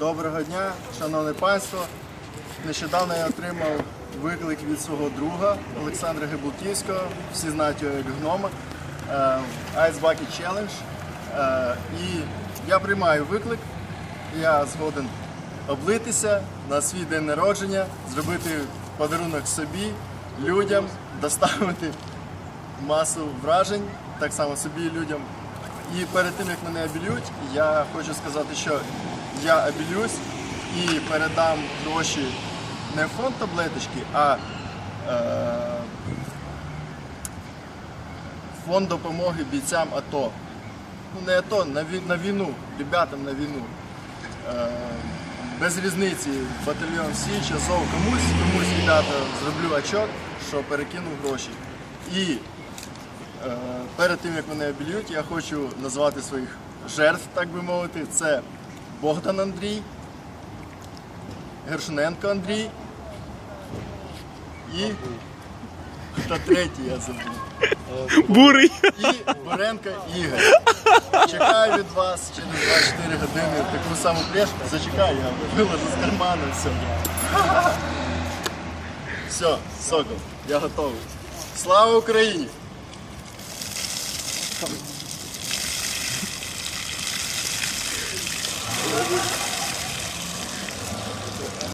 Доброго дня, шановне панство. Нещодавно я отримав виклик від свого друга Олександра Гибулківського, всі знають його як гнома, е, Ice Bucket Challenge. Е, І я приймаю виклик, я згоден облитися на свій день народження, зробити подарунок собі, людям, доставити масу вражень, так само собі і людям. І перед тим як мене обілють, я хочу сказати, що я обілюсь і передам гроші не в фонд таблеточки, а е, фонд допомоги бійцям АТО. Ну не АТО, на, на війну, ребятам на війну. Е, без різниці батальйон Січ, Азов, комусь, комусь ребята зроблю очок, що перекинув гроші. І Е, Перед тим як мене обілють, я хочу назвати своїх жертв, так би мовити. Це Богдан Андрій, Гершуненко Андрій і та третій я забув. Бурий. І Боренко Ігор. Чекаю від вас через 24 години таку саму прешку. Зачекай, я виложу з карману все. Все, сокол, я готовий. Слава Україні!